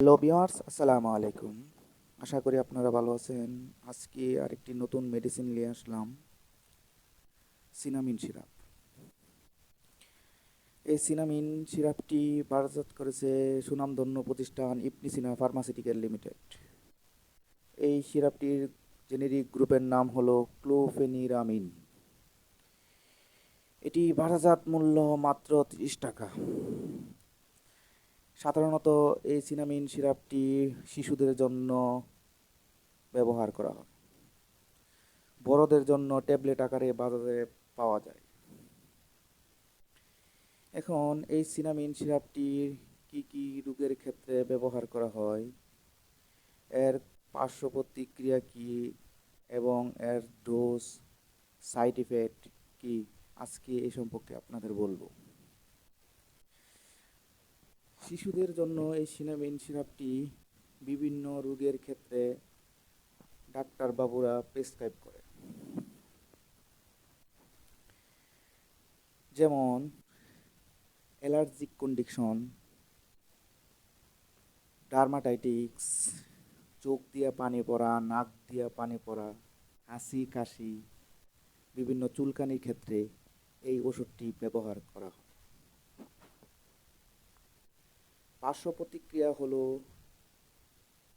Hello বিয়ার্স আসসালামু আলাইকুম। আশা করি আপনারা ভালো আছেন। আজকে আরেকটি নতুন মেডিসিন নিয়ে আসলাম। সিনামিন সিরাপ এই সিনামিন সিরাপটি বাজারজাত করেছে সুনামধন্য প্রতিষ্ঠান ইপনি সিনা ফার্মাসিউটিক্যাল লিমিটেড এই সিরাপটির জেনেরিক গ্রুপের নাম হলো ক্লোফেনিরামিন এটি বাজারজাত মূল্য মাত্র তিরিশ টাকা। সাধারণত এই সিনামিন সিরাপটি শিশুদের জন্য ব্যবহার করা হয়। বড়দের জন্য ট্যাবলেট আকারে বাজারে পাওয়া যায়। এখন এই সিনামিন সিরাপটি কি কি রোগের ক্ষেত্রে ব্যবহার করা হয়, এর পার্শ্ব প্রতিক্রিয়া কি এবং এর ডোজ সাইড ইফেক্ট কি, আজকে এই সম্পর্কে আপনাদের বলব। শিশুদের জন্য এই সিনামিন সিরাপটি বিভিন্ন রোগের ক্ষেত্রে ডাক্তারবাবুরা প্রেসক্রাইব করে। যেমন অ্যালার্জিক কন্ডিশন ডার্মাটাইটিক্স চোখ দিয়ে পানি পড়া, নাক দিয়ে পানি পড়া, হাসি, কাশি, বিভিন্ন চুলকানির ক্ষেত্রে এই ওষুধটি ব্যবহার করা হয়। পার্শ্ব প্রতিক্রিয়া হলো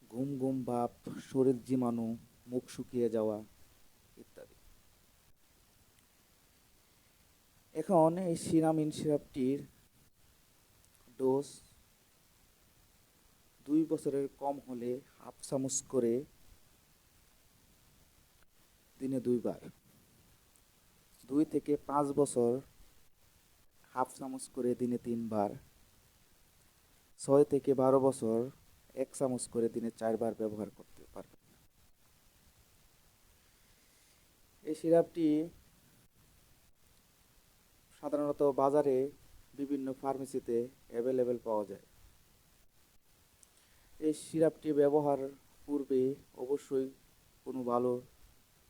ঘুম ঘুম ভাব, শরীর জীবাণু, মুখ শুকিয়ে যাওয়া ইত্যাদি। এখন এই সিরামিন সিরাপটির ডোজ দুই বছরের কম হলে হাফ চামচ করে দিনে দুইবার। দুই থেকে পাঁচ বছর হাফ চামচ করে দিনে তিনবার। ছয় থেকে বারো বছর এক চামচ করে দিনে চারবার ব্যবহার করতে পারবেন। এই সিরাপটি সাধারণত বাজারে বিভিন্ন ফার্মেসিতে অ্যাভেলেবেল পাওয়া যায়। এই সিরাপটি ব্যবহার পূর্বে অবশ্যই কোনো ভালো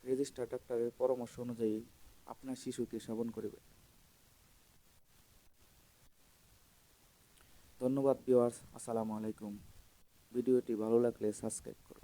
রেজিস্টার ডাক্তারের পরামর্শ অনুযায়ী আপনার শিশুকে সেবন করবেন। ধন্যবাদ ভিওয়ার্স আসসালামু আলাইকুম। ভিডিওটি ভালো লাগলে সাবস্ক্রাইব করুন।